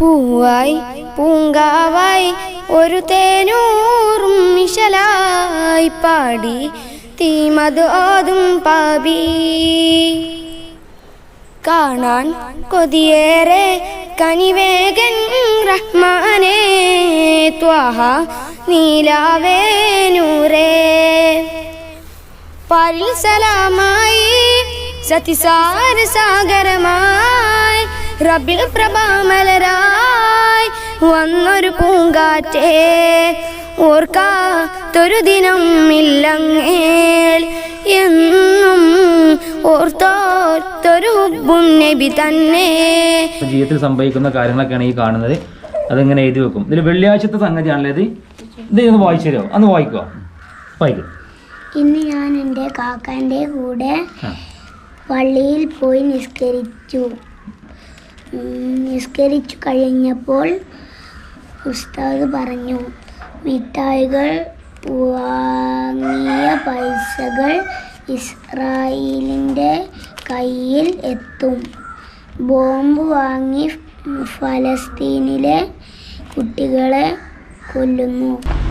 പൂവായി പൂങ്കാവായി ഒരു തേനൂറും മിശലായി പാടി. തീമത് ഓതും പാപി. കാണാൻ കൊതിയേറെ കനിവേഗൻ റഹ്മാനെ ത്വാഹ നീലാവേ നൂറേ സലാമായി സതിസാര സാഗരമായി റബ്ബിൽ പ്രഭാമലരായി വന്നൊരു പൂങ്കാറ്റേ. ഓർക്കാത്തൊരു ദിനം ഇല്ലങ്ങേൽ എന്നും ഓർത്തോത്തൊരു ഹുബ്ബും നബി തന്നെ. ജീവിതത്തിൽ സംഭവിക്കുന്ന കാര്യങ്ങളൊക്കെയാണ് ഈ കാണുന്നത്. അതിങ്ങനെ എഴുതി വെക്കും. ഇതിൽ വെള്ളിയാഴ്ചത്തെ സംഗതിയാണല്ലേ ഇത്. ഇത് ഒന്ന് വായിച്ചു തരുമോ? അന്ന് വായിക്കോ വായിക്കും. ഇന്ന് ഞാൻ എന്റെ കാക്കാന്റെ കൂടെ. പള്ളിയിൽ പോയി നിസ്കരിച്ചു. നിസ്കരിച്ചു കഴിഞ്ഞപ്പോൾ ഉസ്താദ് പറഞ്ഞു മിഠായികൾ വാങ്ങിയ പൈസകൾ ഇസ്രായേലിന്റെ കയ്യിൽ എത്തും. ബോംബ് വാങ്ങി ഫലസ്തീനിലെ കുട്ടികളെ കൊല്ലുന്നു.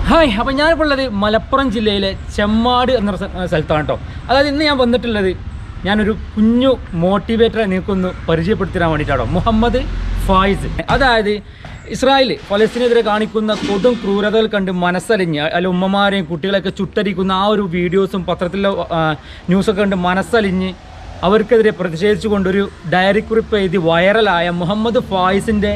ഹായ് അപ്പം ഞാനിപ്പോൾ ഉള്ളത് മലപ്പുറം ജില്ലയിലെ ചെമ്മാട് എന്ന സ്ഥലത്താണ് കേട്ടോ. അതായത് ഇന്ന് ഞാൻ വന്നിട്ടുള്ളത് ഞാനൊരു കുഞ്ഞു മോട്ടിവേറ്ററെ നിങ്ങൾക്കൊന്ന് പരിചയപ്പെടുത്തി തരാൻ വേണ്ടിയിട്ടാണോ? മുഹമ്മദ് ഫായിസ്. അതായത് ഇസ്രായേൽ ഫലസ്തീനെതിരെ കാണിക്കുന്ന കൊടും ക്രൂരതകൾ കണ്ട് മനസ്സലിഞ്ഞ് അല്ല ഉമ്മമാരെയും കുട്ടികളെയൊക്കെ ചുട്ടരിക്കുന്ന ആ ഒരു വീഡിയോസും പത്രത്തിലെ ന്യൂസൊക്കെ കണ്ട് മനസ്സലിഞ്ഞ് അവർക്കെതിരെ പ്രതിഷേധിച്ചുകൊണ്ടൊരു ഡയറി കുറിപ്പ് എഴുതി വൈറലായ മുഹമ്മദ് ഫായിസിന്റെ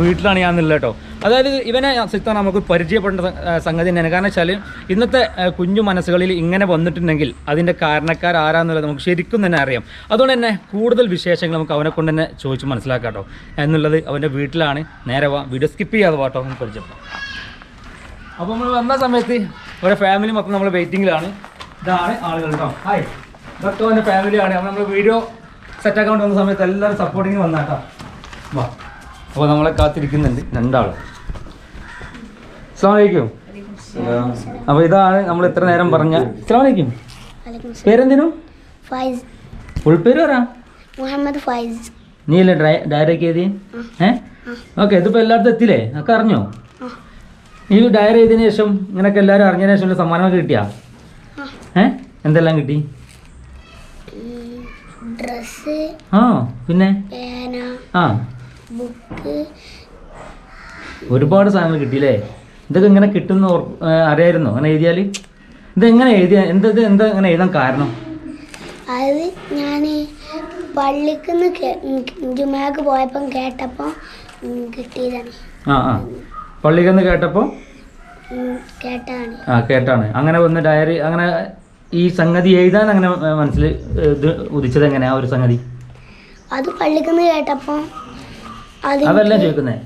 വീട്ടിലാണ് ഞാൻ നിന്നുള്ളത് കേട്ടോ. അതായത് ഇവനെ സിക്ത നമുക്ക് പരിചയപ്പെടേണ്ട സംഗതി തന്നെയാണ്. കാരണം വെച്ചാൽ ഇന്നത്തെ കുഞ്ഞു മനസ്സുകളിൽ ഇങ്ങനെ വന്നിട്ടുണ്ടെങ്കിൽ അതിന്റെ കാരണക്കാർ ആരാന്നുള്ളത് നമുക്ക് ശരിക്കും തന്നെ അറിയാം. അതുകൊണ്ട് തന്നെ കൂടുതൽ വിശേഷങ്ങൾ നമുക്ക് അവനെ കൊണ്ട് തന്നെ ചോദിച്ച് മനസ്സിലാക്കാട്ടോ എന്നുള്ളത് അവന്റെ വീട്ടിലാണ്. നേരെ വാ വീഡിയോ സ്കിപ്പ് ചെയ്യാതെ വാട്ടോ നമുക്ക് പരിചയപ്പെടാം. അപ്പോൾ നമ്മൾ വന്ന സമയത്ത് ഒരു ഫാമിലി മൊത്തം നമ്മൾ വെയിറ്റിങ്ങിലാണ് ഇതാണ് ആളുകൾ കേട്ടോ. ഹായ് ഇതൊക്കെ അവന്റെ ഫാമിലിയാണ് അപ്പോൾ നമ്മൾ വീഡിയോ വേണ്ടി വന്ന സമയത്ത് എല്ലാവരും സപ്പോർട്ടിങ് വന്നാട്ടോ വാ. അപ്പോൾ നമ്മളെ കാത്തിരിക്കുന്നുണ്ട് രണ്ടാളും. അസ്സാമലൈക്കും അപ്പോൾ ഇതാണ് നമ്മൾ ഇത്ര നേരം പറഞ്ഞ അസ്സാമലൈക്കും പേരെന്തിനും? ഫൈസ്. ഉൾപ്പേര് പറ. മുഹമ്മദ് ഫൈസ്. നീ അല്ലേ ഡയറൊക്കെ എഴുതി ഏ? ഓക്കെ ഇതിപ്പോൾ എല്ലായിടത്തും എത്തില്ലേ ഒക്കെ അറിഞ്ഞോ? ഈ ഡയറി എഴുതിയതിന് ശേഷം ഇങ്ങനെയൊക്കെ എല്ലാവരും അറിഞ്ഞതിന് ശേഷം സമ്മാനമൊക്കെ കിട്ടിയാ? ഏ? എന്തെല്ലാം കിട്ടി? ആ പിന്നെ? പേന. ആ. ബുക്ക്. ഒരുപാട് സാധനങ്ങൾ കിട്ടിയില്ലേ? ഇതൊക്കെ ഇങ്ങനെ കിട്ടുന്ന അറിയായിരുന്നു? അങ്ങനെ എഴുതിയാൽ ഇതെങ്ങനെ എഴുതിയ? എന്താ ഇത് എന്താ അങ്ങനെ എഴുതാൻ കാരണം? അത് ഞാൻ പള്ളിക്ക് ജുമാക്ക് പോയപ്പം കേട്ടപ്പോൾ കിട്ടിയതാണ്. ആ ആ. പള്ളിക്കെന്ന് കേട്ടപ്പോൾ കേട്ടാണ് ആ കേട്ടാണ്. അങ്ങനെ വന്ന് ഡയറി അങ്ങനെ ഈ സംഗതി എഴുതാൻ അങ്ങനെ മനസ്സിൽ ഇത് ഉദിച്ചത് എങ്ങനെയാ ഒരു സംഗതി? അത് പള്ളിക്ക് കേട്ടപ്പോൾ അതെല്ലാം അതല്ല ചോദിക്കുന്നേ.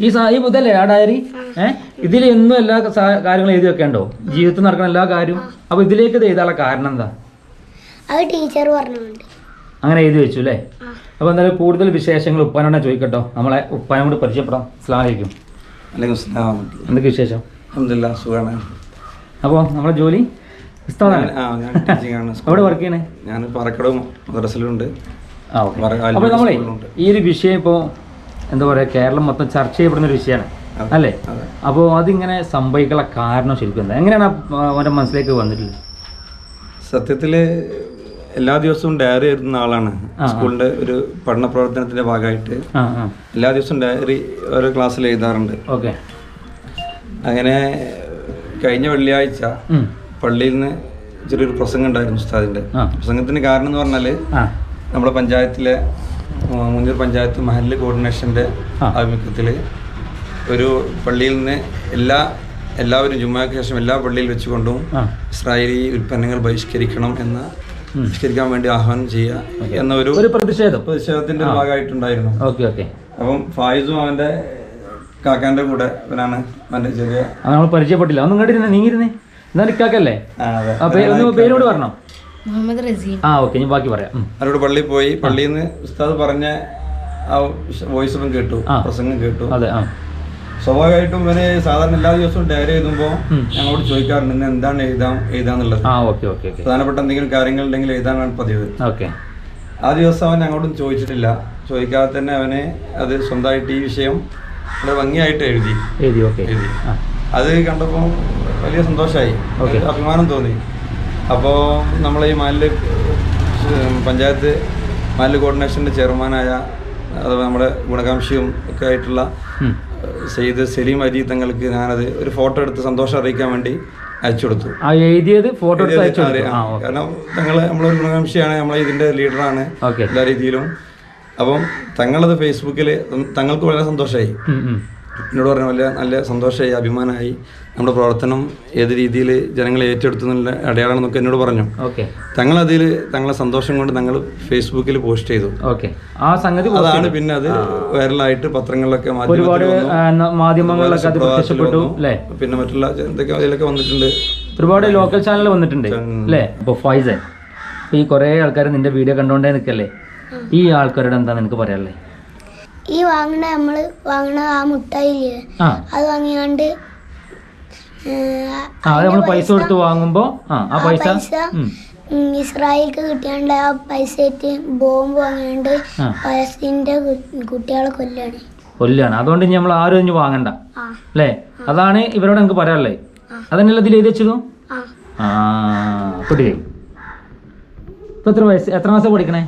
ഈ സാ ഈ ഇതല്ലേ ആ ഡയറി ഏഹ് ഇതിൽ എന്നും എല്ലാ കാര്യങ്ങളും എഴുതി വെക്കണ്ടോ? ജീവിതത്തിൽ നടക്കുന്ന എല്ലാ കാര്യവും? അപ്പൊ ഇതിലേക്ക് ഇത് എഴുതാനുള്ള കാരണം എന്താ? അത് ടീച്ചർ അങ്ങനെ എഴുതി വെച്ചു അല്ലേ? അപ്പൊ എന്തായാലും കൂടുതൽ വിശേഷങ്ങൾ ഉപ്പാനോടെ ചോദിക്കട്ടോ. നമ്മളെ ഉപ്പാനും കൂടി പരിചയപ്പെടാം. സ്ലാഹിക്കും എന്തൊക്കെ വിശേഷം? അൽഹംദുലില്ലാ സുഖാണ്. അപ്പോൾ നമ്മളെ ജോലി? എവിടെ വർക്ക് ചെയ്യണേ? ഞാൻ മദ്രസയിലുണ്ട് അപ്പോൾ നമ്മളെ ഈ ഒരു വിഷയം ഇപ്പോൾ എന്താ പറയുക കേരളം മൊത്തം ചർച്ച ചെയ്യപ്പെടുന്ന ഒരു വിഷയമാണ്. അല്ലേ. അപ്പോൾ അതിങ്ങനെ സംഭവിക്കാനുള്ള കാരണം ശരിക്കും എന്താ? എങ്ങനെയാണ് അവന്റെ മനസ്സിലേക്ക് വന്നിട്ടുള്ളത്? സത്യത്തിൽ എല്ലാ ദിവസവും ഡയറി എഴുതുന്ന ആളാണ്. സ്കൂളിന്റെ ഒരു പഠന പ്രവർത്തനത്തിന്റെ ഭാഗമായിട്ട് എല്ലാ ദിവസവും ഡയറി ഓരോ ക്ലാസ്സിൽ എഴുതാറുണ്ട്. ഓക്കെ. അങ്ങനെ കഴിഞ്ഞ വെള്ളിയാഴ്ച പള്ളിയിൽ നിന്ന് ചെറിയൊരു പ്രസംഗം ഉണ്ടായിരുന്നു ഉസ്താദിന്റെ. പ്രസംഗത്തിന് കാരണം എന്ന് പറഞ്ഞാൽ നമ്മുടെ പഞ്ചായത്തിലെ മുന്നൂർ പഞ്ചായത്ത് മഹല്ല് കോർഡിനേഷന്റെ. ആഭിമുഖ്യത്തിൽ ഒരു പള്ളിയിൽ നിന്ന് എല്ലാ എല്ലാവരും ജുമാക്ക് ശേഷം എല്ലാ പള്ളിയിൽ വെച്ചുകൊണ്ടും ഇസ്രായേലി ഉൽപ്പന്നങ്ങൾ ബഹിഷ്കരിക്കണം എന്ന്. ബഹിഷ്കരിക്കാൻ വേണ്ടി ആഹ്വാനം ചെയ്യുക എന്ന ഒരു പ്രതിഷേധം. പ്രതിഷേധത്തിന്റെ ഭാഗമായിട്ടുണ്ടായിരുന്നു. അപ്പം ഫായിസും അവന്റെ കാക്കാന്റെ കൂടെ ഇവനാണ് അവന്റെ ചെറിയ നമ്മൾ പരിചയപ്പെട്ടില്ല. ഒന്നും കണ്ടിരുന്നേ നീങ്ങിരുന്നേ എന്നാ നിൽക്കാക്കല്ലേ ആ, അതെ. ആ പേര് ഒന്ന് പേരോട് പറഞ്ഞോ. മുഹമ്മദ് റസീം ആ ഓക്കെ ഞാൻ ബാക്കി പറയാം. അവരോട് പള്ളിയിൽ പോയി പള്ളിയിൽ നിന്ന് ഉസ്താദ് പറഞ്ഞ ആ വോയിസും കേട്ടു ആ. പ്രസംഗം കേട്ടു. അതെ ആ. സ്വാഭാവികമായിട്ടും ഇവർ സാധാരണ എല്ലാ ദിവസവും ഡയറി എഴുതുമ്പോൾ. ഞങ്ങളോട് ചോദിക്കാറുണ്ട് ഇന്ന് എന്താണ് എഴുതാം എഴുതാന്നുള്ളത്? ആ ഓക്കെ ഓക്കെ ഓക്കെ. പ്രധാനപ്പെട്ട എന്തെങ്കിലും കാര്യങ്ങൾ ഉണ്ടെങ്കിൽ എഴുതാനാണ് പതിവ്. ഓക്കെ. ആ ദിവസം അവൻ ഞങ്ങളോടും ചോദിച്ചിട്ടില്ല. ചോദിക്കാതെ തന്നെ അവന് അത് സ്വന്തമായിട്ട് ഈ വിഷയം വളരെ ഭംഗിയായിട്ട് എഴുതി. എഴുതി ഓക്കെ. അത് കണ്ടപ്പോൾ വലിയ സന്തോഷമായി അഭിമാനം തോന്നി. അപ്പോൾ നമ്മൾ ഈ മാലിൽ പഞ്ചായത്ത് മാലിൽ കോർഡിനേഷന്റെ ചെയർമാനായ അഥവാ നമ്മുടെ ഗുണകാംക്ഷിയും ഒക്കെ ആയിട്ടുള്ള. സെയ്ത് സലീം അരി തങ്ങൾക്ക് ഞാനത് ഒരു ഫോട്ടോ എടുത്ത് സന്തോഷം അറിയിക്കാൻ വേണ്ടി അയച്ചു കൊടുത്തു. എഴുതിയത് ഫോട്ടോ കാരണം തങ്ങൾ നമ്മളൊരു ഗുണകാംക്ഷിയാണ് നമ്മളെ ഇതിന്റെ ലീഡറാണ് എല്ലാ രീതിയിലും. അപ്പം തങ്ങളത് ഫേസ്ബുക്കിൽ തങ്ങൾക്ക് വളരെ സന്തോഷമായി. എന്നോട് പറഞ്ഞ പോലെ നല്ല സന്തോഷമായി അഭിമാനമായി നമ്മുടെ പ്രവർത്തനം ഏത് രീതിയിൽ ജനങ്ങളെ ഏറ്റെടുത്തു എന്നുള്ള അടയാളമെന്നൊക്കെ എന്നോട് പറഞ്ഞു. ഓക്കെ. തങ്ങളതിൽ തങ്ങളെ സന്തോഷം കൊണ്ട് തങ്ങൾ ഫേസ്ബുക്കിൽ പോസ്റ്റ് ചെയ്തു. ഓക്കെ. ആ സംഗതി അതാണ് പിന്നെ അത് വൈറലായിട്ട് പത്രങ്ങളിലൊക്കെ മാധ്യമങ്ങളിലൊക്കെ പിന്നെ മറ്റുള്ള എന്തൊക്കെ അതിലൊക്കെ വന്നിട്ടുണ്ട്. ഒരുപാട് ലോക്കൽ ചാനൽ വന്നിട്ടുണ്ട് അല്ലേ? അപ്പോൾ ഫൈസൻ ഈ കുറേ ആൾക്കാർ നിന്റെ വീഡിയോ കണ്ടുകൊണ്ടേ നിൽക്കല്ലേ ഈ ആൾക്കാരോട് എന്താ നിനക്ക് പറയാനുള്ളത് ഈ വാങ്ങണ നമ്മൾ വാങ്ങണ ആ മുട്ടായില്ലേ അത് വാങ്ങിയാണ്ട് നമ്മൾ പൈസ കൊടുത്ത് വാങ്ങുമ്പോ ആ പൈസ ഇസ്രായേലിക്ക് കിട്ടിയാണ്ട് ആ പൈസ ബോംബ് വാങ്ങിയാണ്ട്. പലസ്തീന്റെ കുട്ടികളെ കൊല്ലാണ്. കൊല്ലാണ്. അതുകൊണ്ട് ഇനി നമ്മൾ ആരും ഇനി വാങ്ങണ്ട. അല്ലേ? അതാണ് ഇവരോട് നമുക്ക് പറയാനുള്ളത് അതന്നെയല്ല ഇതിൽ എഴുതി വെച്ചതും ആ. ആ ഇപ്പൊ എത്ര വയസ്സ് എത്ര മാസം പഠിക്കണേ?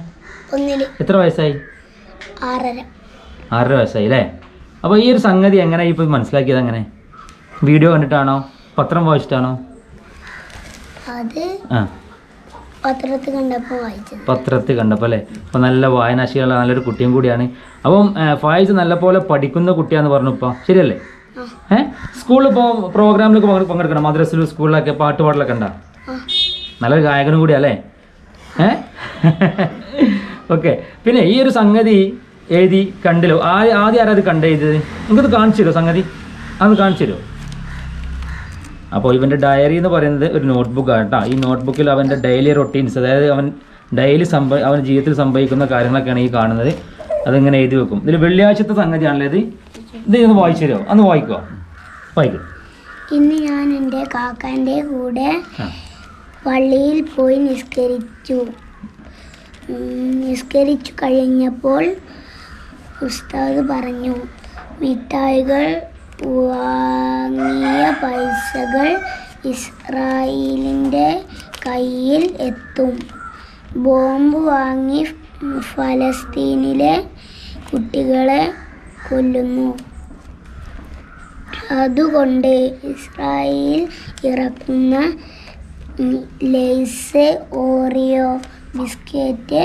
എത്ര വയസ്സായി? ആറര. ആറര വയസ്സായി അല്ലേ? അപ്പോൾ ഈ ഒരു സംഗതി എങ്ങനെ ഇപ്പോൾ മനസ്സിലാക്കിയത് അങ്ങനെ? വീഡിയോ കണ്ടിട്ടാണോ? പത്രം വായിച്ചിട്ടാണോ? പത്രത്തിൽ കണ്ടപ്പോൾ വായിച്ചത്. പത്രത്തിൽ കണ്ടപ്പോൾ അല്ലേ? അപ്പോൾ നല്ല വായനാശീലമുള്ള നല്ലൊരു കുട്ടിയും കൂടിയാണ്. അപ്പം ഫായിസ് നല്ലപോലെ പഠിക്കുന്ന കുട്ടിയാണെന്ന് പറഞ്ഞു ഇപ്പോൾ ശരിയല്ലേ? ഏഹ് സ്കൂളിൽ ഇപ്പോൾ പ്രോഗ്രാമിലൊക്കെ പങ്കെ- പങ്കെടുക്കണം? മദ്രസിലും സ്കൂളിലൊക്കെ പാട്ട് പാടലൊക്കെ ഉണ്ടാ നല്ലൊരു ഗായകനും കൂടിയാ അല്ലേ? ഏ? ഓക്കെ. പിന്നെ ഈ ഒരു സംഗതി എഴുതി കണ്ടല്ലോ ആ ആദ്യം ആരാ അത് കണ്ടെഴുതിയത് നിങ്ങൾക്കത് കാണിച്ചു തരുമോ സംഗതി? അത് കാണിച്ചു തരുമോ അപ്പോൾ ഇവന്റെ ഡയറി എന്ന് പറയുന്നത് ഒരു നോട്ട്ബുക്കാണ് കേട്ടോ ഈ നോട്ട്ബുക്കിൽ അവന്റെ ഡെയിലി റൊട്ടീൻസ് അതായത് അവൻ ഡെയിലി സംഭവ അവന്റെ ജീവിതത്തിൽ സംഭവിക്കുന്ന കാര്യങ്ങളൊക്കെയാണ് ഈ കാണുന്നത്. അതിങ്ങനെ എഴുതി വെക്കും. ഇതിൽ വെള്ളിയാഴ്ചത്തെ സംഗതിയാണല്ലോ ഇത്. ഇത് ഒന്ന് വായിച്ചു തരുമോ അന്ന് വായിക്കുക വായിക്കും. ഇന്ന് ഞാൻ എന്റെ കാക്കാന്റെ കൂടെ പള്ളിയിൽ പോയി നിസ്കരിച്ചു. നിസ്കരിച്ചു കഴിഞ്ഞപ്പോൾ ഉസ്താദ് പറഞ്ഞു മിഠായികൾ വാങ്ങിയ പൈസകൾ ഇസ്രായേലിന്റെ കയ്യിൽ എത്തും. ബോംബ് വാങ്ങി ഫലസ്തീനിലെ കുട്ടികളെ കൊല്ലുന്നു. അതുകൊണ്ട് ഇസ്രായേൽ ഇറക്കുന്ന ലേസ് ഓറിയോ ബിസ്ക്കറ്റ്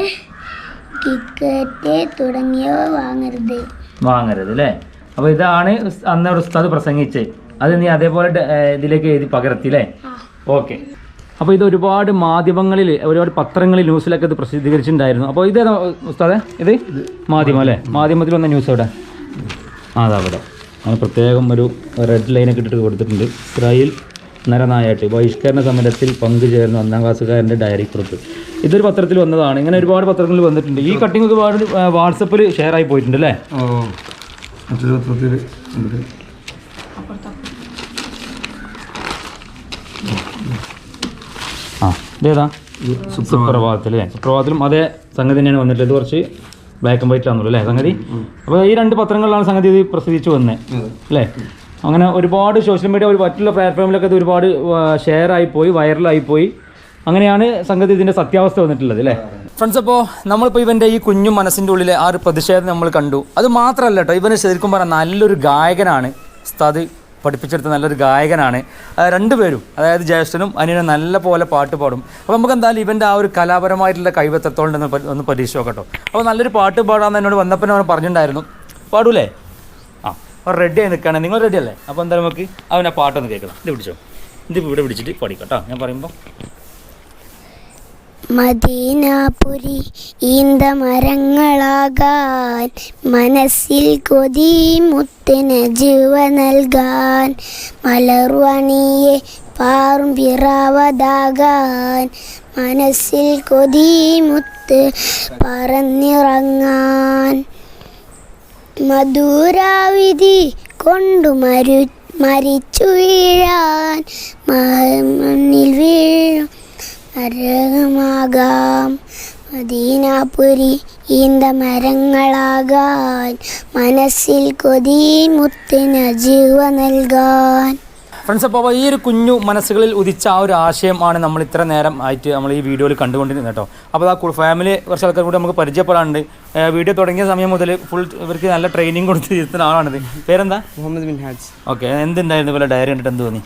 തുടങ്ങിയവ വാങ്ങരുത്. വാങ്ങരുത് അല്ലേ അപ്പോൾ ഇതാണ് അന്ന് ഉസ്താദ് പ്രസംഗിച്ചത് അത് നീ അതേപോലെ ഇതിലേക്ക് എഴുതി പകർത്തി അല്ലേ ഓക്കെ. അപ്പോൾ ഇത് ഒരുപാട് മാധ്യമങ്ങളിൽ ഒരുപാട് പത്രങ്ങളിൽ ന്യൂസിലൊക്കെ ഇത് പ്രസിദ്ധീകരിച്ചിട്ടുണ്ടായിരുന്നു. അപ്പോൾ ഇത് ഉസ്താദെ? ഇത്? മാധ്യമം അല്ലേ മാധ്യമത്തിൽ വന്ന ന്യൂസ് അവിടെ ആ അതാ അവിടെ അങ്ങനെ പ്രത്യേകം ഒരു റെഡ് ലൈനൊക്കെ ഇട്ടിട്ട് കൊടുത്തിട്ടുണ്ട്. ഇസ്രായേൽ നരനായാട്ട് ബഹിഷ്കരണ സമരത്തിൽ പങ്കുചേർന്ന ഒന്നാം ക്ലാസ്സുകാരന്റെ ഡയറി കുറിപ്പ്. ഇതൊരു പത്രത്തിൽ വന്നതാണ്. ഇങ്ങനെ ഒരുപാട് പത്രങ്ങളിൽ വന്നിട്ടുണ്ട്. ഈ കട്ടിംഗ് ഒരുപാട് വാട്സപ്പിൽ ഷെയർ ആയി പോയിട്ടുണ്ട് അല്ലേ? ആ ഇതേതാ? സുപ്രഭാതത്തിലെ സുപ്രഭാതത്തിലും അതേ സംഗതി തന്നെയാണ് വന്നിട്ടുള്ളത്. കുറച്ച് ബ്ലാക്ക് ആൻഡ് വൈറ്റ് ആണല്ലോ അല്ലേ സംഗതി? അപ്പോൾ ഈ രണ്ട് പത്രങ്ങളിലാണ് സംഗതി ഇത് പ്രസിദ്ധിച്ചു വന്നത് അല്ലേ? അങ്ങനെ ഒരുപാട് സോഷ്യൽ മീഡിയ ഒരു മറ്റുള്ള പ്ലാറ്റ്ഫോമിലൊക്കെ ഇത് ഒരുപാട് ഷെയർ ആയി പോയി വൈറലായി പോയി. അങ്ങനെയാണ് സംഗതി ഇതിന്റെ സത്യാവസ്ഥ വന്നിട്ടുള്ളത് അല്ലേ? ഫ്രണ്ട്സ് അപ്പോൾ നമ്മളിപ്പോൾ ഇവന്റെ ഈ കുഞ്ഞു മനസ്സിന്റെ ഉള്ളിലെ ആ ഒരു പ്രതിഷേധം നമ്മൾ കണ്ടു. അത് മാത്രമല്ല കേട്ടോ ഇവന് ശരിക്കും പറഞ്ഞാൽ നല്ലൊരു ഗായകനാണ്. ഉസ്താദ് പഠിപ്പിച്ചെടുത്ത നല്ലൊരു ഗായകനാണ്. രണ്ടുപേരും അതായത് ജ്യേഷ്ഠനും അനിയനും നല്ല പോലെ പാട്ട് പാടും. അപ്പോൾ നമുക്ക് എന്തായാലും ഇവന്റെ ആ ഒരു കലാപരമായിട്ടുള്ള കഴിവ് എത്രത്തോളം ഒന്ന് പരീക്ഷിച്ച് നോക്കട്ടോ അപ്പോൾ നല്ലൊരു പാട്ട് പാടാമെന്ന് എന്നോട് വന്നപ്പോൾ അവൻ പറഞ്ഞിട്ടുണ്ടായിരുന്നു. പാടൂലേ? ആ റെഡി ആയി നിൽക്കുകയാണ് നിങ്ങൾ റെഡി അല്ലേ? അപ്പോൾ എന്തായാലും നമുക്ക് അവനെ പാട്ടൊന്ന് കേൾക്കണം. ഇത് പിടിച്ചോ. ഇത് ഇവിടെ പിടിച്ചിട്ട് പഠിക്കാം കേട്ടോ ഞാൻ പറയുമ്പോൾ മദീനാപുരി ഈന്ത മരങ്ങളാകാൻ മനസ്സിൽ കൊതി മുത്തിന് ജീവ നൽകാൻ മലർവണിയെ പാറും പിറാവതാകാൻ മനസ്സിൽ കൊതി മുത്ത് പറന്നിറങ്ങാൻ. മധുരാവിധി കൊണ്ടു മരു മരിച്ചു വീഴാൻ മണ്ണിൽ വീഴും. നരകമാകാം മദീനാപുരി ഈന്ത മരങ്ങളാകാൻ മനസ്സിൽ കൊതി മുത്തിന് ജീവ നൽകാൻ. ഫ്രണ്ട്സ് അപ്പോൾ ഈ ഒരു കുഞ്ഞു മനസ്സുകളിൽ ഉദിച്ച ആ ഒരു ആശയം ആണ് നമ്മൾ ഇത്ര നേരം ആയിട്ട് നമ്മൾ ഈ വീഡിയോയിൽ കണ്ടുകൊണ്ടിരുന്നത് കേട്ടോ. അപ്പോൾ ആ ഫാമിലി കുറച്ച് ആൾക്കാർ കൂടി നമുക്ക് പരിചയപ്പെടാനുണ്ട്. വീഡിയോ തുടങ്ങിയ സമയം മുതൽ ഫുൾ ഇവർക്ക് നല്ല ട്രെയിനിങ് കൊടുത്ത് ഇരുത്തുന്ന ആളാണിത് പേരെന്താ? മുഹമ്മദ് മിൻഹാജ് ഓക്കെ എന്തുണ്ടായിരുന്നു പോലെ ഡയറി കണ്ടിട്ട് എന്ത് തോന്നി?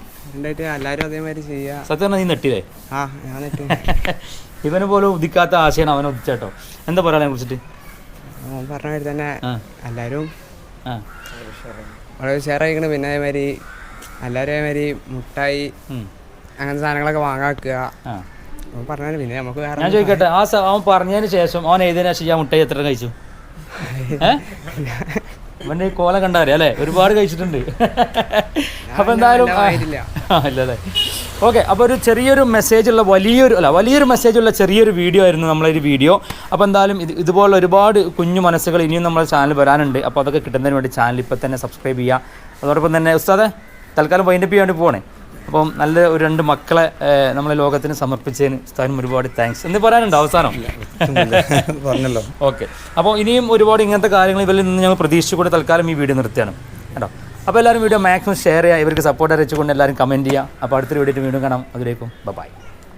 എല്ലാവരും അതേമാതിരി ചെയ്യുക സത്യം പറഞ്ഞാൽ നീ നെട്ടില്ലേ ആ ഞാൻ ഇവനെ പോലും ഉദിക്കാത്ത ആശയമാണ് അവൻ ഉദിച്ചേട്ടോ എന്താ പറയാനെ കുറിച്ചിട്ട്? പറഞ്ഞ തന്നെ എല്ലാവരും ആ. വളരെ ഷെയർ ആയിക്കണ് പിന്നെ അതേമാതിരി എല്ലാവരും മാതിരി മുട്ടായി. അങ്ങനത്തെ സാധനങ്ങളൊക്കെ വാങ്ങാക്കുക. പറഞ്ഞാൽ പിന്നെ നമുക്ക് വേറെ ഞാൻ ചോദിക്കട്ടെ ആ സ- അവൻ പറഞ്ഞതിന് ശേഷം അവൻ എഴുതിയതിനു ശേഷം ഞാൻ മുട്ടായി എത്ര കഴിച്ചു? അവന്റെ ഈ കോല കണ്ടറിയാം അല്ലേ? ഒരുപാട് കഴിച്ചിട്ടുണ്ട്. അപ്പൊ എന്തായാലും ആയിട്ടില്ല. ആ, ഓക്കെ അപ്പോൾ ഒരു ചെറിയൊരു മെസ്സേജ് ഉള്ള വലിയൊരു അല്ല വലിയൊരു മെസ്സേജ് ഉള്ള ചെറിയൊരു വീഡിയോ ആയിരുന്നു നമ്മളെ ഒരു വീഡിയോ. അപ്പോൾ എന്തായാലും ഇത് ഇതുപോലുള്ള ഒരുപാട് കുഞ്ഞു മനസ്സുകൾ ഇനിയും നമ്മുടെ ചാനൽ വരാനുണ്ട്. അപ്പോൾ അതൊക്കെ കിട്ടുന്നതിന് വേണ്ടി ചാനൽ ഇപ്പം തന്നെ സബ്സ്ക്രൈബ് ചെയ്യുക. അതോടൊപ്പം തന്നെ ഉസ്താദെ തൽക്കാലം വൈൻഡപ്പ് ചെയ്യാൻ വേണ്ടി പോകണേ അപ്പം നല്ല ഒരു രണ്ട് മക്കളെ നമ്മളെ ലോകത്തിന് സമർപ്പിച്ചതിന് സ്ഥാനം ഒരുപാട് താങ്ക്സ് എന്ന് പറയാനുണ്ട് അവസാനം? പറഞ്ഞല്ലോ. ഓക്കെ അപ്പോൾ ഇനിയും ഒരുപാട് ഇങ്ങനത്തെ കാര്യങ്ങൾ ഇവരിൽ നിന്ന് ഞങ്ങൾ പ്രതീക്ഷിച്ചുകൊണ്ട് തൽക്കാലം ഈ വീഡിയോ നിർത്തിയാണ് കേട്ടോ. അപ്പോൾ എല്ലാവരും വീഡിയോ മാക്സിമം ഷെയർ ചെയ്യുക. ഇവർക്ക് സപ്പോർട്ട് അറിയിച്ചുകൊണ്ട് എല്ലാവരും കമന്റ് ചെയ്യുക. അപ്പോൾ അടുത്തൊരു വീഡിയോ വീണ്ടും കാണാം. അതിലേക്കും ബൈ